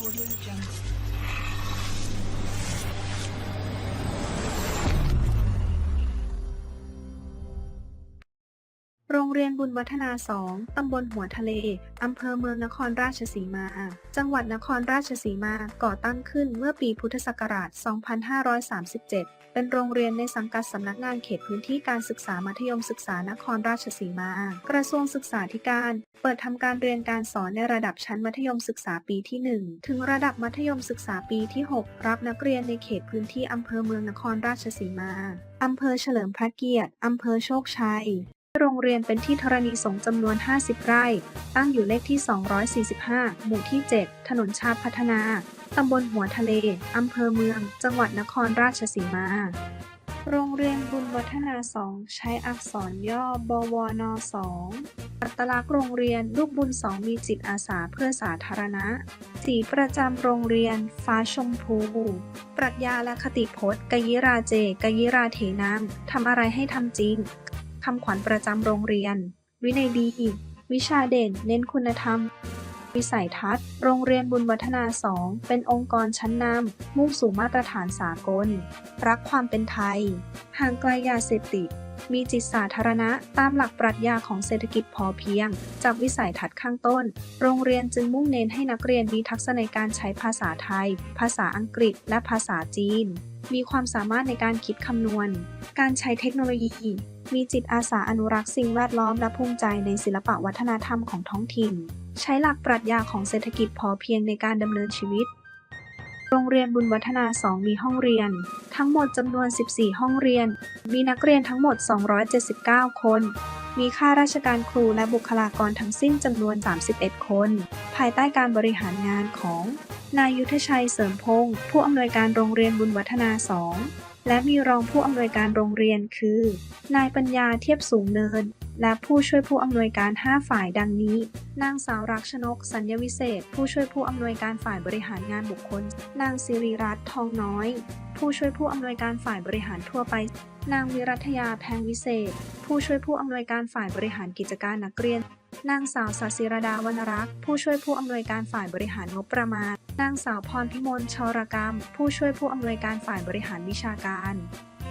Audio Jungle. โรงเรียนบุญวัฒนา2ตำบลหัวทะเล อำเภอเมืองนครราชสีมา จังหวัดนครราชสีมา ก่อตั้งขึ้นเมื่อปีพุทธศักราช 2537 เป็นโรงเรียนในสังกัดสำนักงานเขตพื้นที่การศึกษามัธยมศึกษานครราชสีมา กระทรวงศึกษาธิการ เปิดทำการเรียนการสอนในระดับชั้นมัธยมศึกษาปีที่ 1 ถึงระดับมัธยมศึกษาปีที่ 6 รับนักเรียนในเขตพื้นที่อำเภอเมืองนครราชสีมา อำเภอเฉลิมพระเกียรติ อำเภอโชคชัย เรียนเป็นที่ธรณีสงจำนวน 50 ไร่ ตั้งอยู่เลขที่ 245 หมู่ที่ 7 ถนนชาติพัฒนา ตำบลหัวทะเล อำเภอเมือง จังหวัดนครราชสีมา โรงเรียนบุญวัฒนา 2 ใช้อักษรย่อบวน2อัตลักษณ์โรงเรียนลูกบุญ 2 มีจิตอาสาเพื่อสาธารณะ สีประจำโรงเรียน ฟ้าชมพู ปรัชญาและคติพจน์กยิราเจกยิราเถนามทำอะไรให้ทำจริง คำขวัญประจำโรงเรียน วินัยดี วิชาเด่น เน้นคุณธรรม วิสัยทัศน์ โรงเรียนบุญวัฒนา 2 เป็นองค์กรชั้นนำมุ่งสู่มาตรฐานสากล รักความเป็นไทย ห่างไกลยาเสพติด มีจิตสาธารณะตามหลักปรัชญาของเศรษฐกิจพอเพียง จากวิสัยทัศน์ข้างต้น โรงเรียนจึงมุ่งเน้นให้นักเรียนมีทักษะในการใช้ภาษาไทย ภาษาอังกฤษ และภาษาจีน มีความสามารถในการคิดคำนวณ การใช้เทคโนโลยี มีจิตอาสาอนุรักษ์สิ่งแวดล้อมและภูมิใจในศิลปวัฒนธรรมของท้องถิ่น ใช้หลักปรัชญาของเศรษฐกิจพอเพียงในการดำเนินชีวิต โรงเรียนบุญวัฒนา 2 มีห้องเรียน ทั้งหมดจำนวน 14 ห้องเรียน มีนักเรียนทั้งหมด 279 คน มีข้าราชการครูและบุคลากรทั้งสิ้นจำนวน 31 คน ภายใต้การบริหารงานของ นายยุทธชัยเสริมพงศ์ผู้อำนวยการโรงเรียนบุญวัฒนา 2 และมีรองผู้อำนวยการโรงเรียนคือ นายปัญญาเทียบสูงเนิน และผู้ช่วยผู้อำนวยการ 5 ฝ่ายดังนี้ นางสาวรักชนก สัญญวิเศษ ผู้ช่วยผู้อำนวยการฝ่ายบริหารงานบุคคล นางสิริรัตน์ทองน้อย ผู้ช่วยผู้อำนวยการฝ่ายบริหารทั่วไป นางวิรัตยาแพงวิเศษ ผู้ช่วยผู้อำนวยการฝ่ายบริหารกิจการนักเรียน นางสาวสศิรดาวรรณรักษ์ ผู้ช่วยผู้อำนวยการฝ่ายบริหารงบประมาณ นางสาวพรพิมลชรกรรม ผู้ช่วยผู้อำนวยการฝ่ายบริหารวิชาการ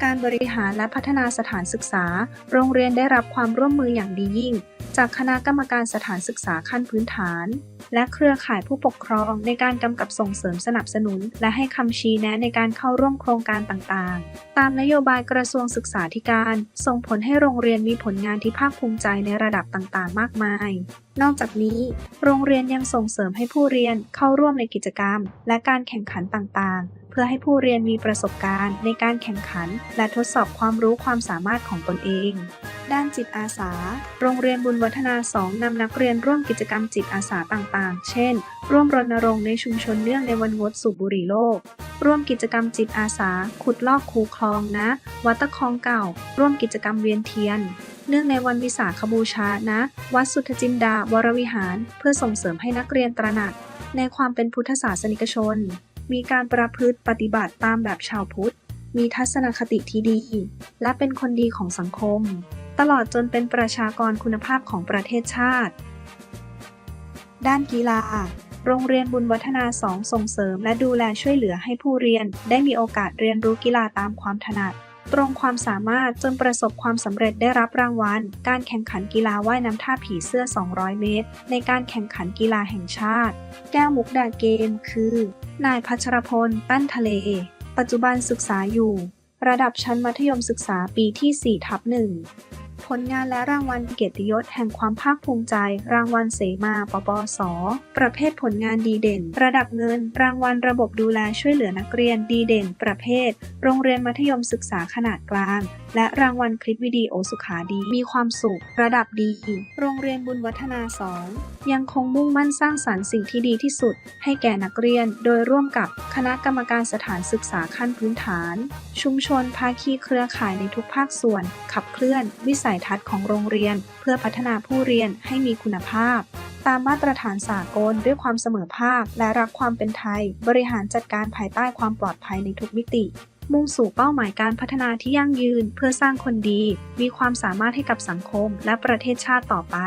การบริหารและพัฒนาสถานศึกษา โรงเรียนได้รับความร่วมมืออย่างดียิ่ง จากคณะกรรมการสถานศึกษาขั้นพื้นฐาน และเครือข่ายผู้ปกครองในการกำกับส่งเสริมสนับสนุน และให้คำชี้แนะในการเข้าร่วมโครงการต่างๆ ตามนโยบายกระทรวงศึกษาธิการ ส่งผลให้โรงเรียนมีผลงานที่ภาคภูมิใจในระดับต่างๆ มากมาย นอกจากนี้ โรงเรียนยังส่งเสริมให้ผู้เรียนเข้าร่วมในกิจกรรม และการแข่งขันต่างๆ เพื่อให้ผู้เรียนมีประสบการณ์ ในการแข่งขัน และทดสอบความรู้ความสามารถของตนเอง ด้านจิตอาสา โรงเรียนบุญวัฒนา2นำนักเรียนร่วมกิจกรรมจิตอาสาต่างๆ เช่น ร่วมรณรงค์ในชุมชนเนื่องในวันงดสูบบุหรี่โลก ร่วมกิจกรรมจิตอาสา ขุดลอกคูคลองนะ วัดตะคองเก่า ร่วมกิจกรรมเวียนเทียน เนื่องในวันวิสาขบูชานะ วัดสุทธจินดาวรวิหาร เพื่อส่งเสริมให้นักเรียนตระหนัก ในความเป็นพุทธศาสนิกชน มีการประพฤติปฏิบัติตามแบบชาวพุทธมีทัศนคติที่ดี และเป็นคนดีของสังคม ตลอดจนเป็นประชากรคุณภาพของประเทศชาติ ด้านกีฬา โรงเรียนบุญวัฒนา2ส่งเสริมและดูแลช่วยเหลือให้ผู้เรียน ได้มีโอกาสเรียนรู้กีฬาตามความถนัด ตรงความสามารถจนประสบความสำเร็จได้รับรางวัล การแข่งขันกีฬาว่ายน้ำท่าผีเสื้อ 200 เมตร ในการแข่งขันกีฬาแห่งชาติ แก้วมุกดาเกม คือ นายพัชรพล ตั้นทะเล ปัจจุบันศึกษาอยู่ ระดับชั้นมัธยมศึกษาปีที่4ทับหนึ่ง ผลงานและรางวัลเกียรติยศแห่งความภาคภูมิใจ รางวัลเสมาปปส ประเภทผลงานดีเด่น ระดับเงิน รางวัลระบบดูแลช่วยเหลือนักเรียนดีเด่น ประเภท โรงเรียนมัธยมศึกษาขนาดกลาง และรางวัลคลิปวิดีโอสุขาดี มีความสุข ระดับดี โรงเรียนบุญวัฒนา 2 ยังคงมุ่งมั่นสร้างสรรค์สิ่งที่ดีที่สุด ให้แก่นักเรียน โดยร่วมกับคณะกรรมการสถานศึกษาขั้นพื้นฐาน ชุมชนภาคีเครือข่ายในทุกภาคส่วน ขับเคลื่อน วิสัยยทัศน์ของโรงเรียน เพื่อพัฒนาผู้เรียนให้มีคุณภาพ ตามมาตรฐานสากลด้วยความเสมอภาค และรักความเป็นไทย บริหารจัดการภายใต้ความปลอดภัยในทุกมิติ มุ่งสู่เป้าหมายการพัฒนาที่ยั่งยืน เพื่อสร้างคนดี มีความสามารถให้กับสังคม และประเทศชาติต่อไป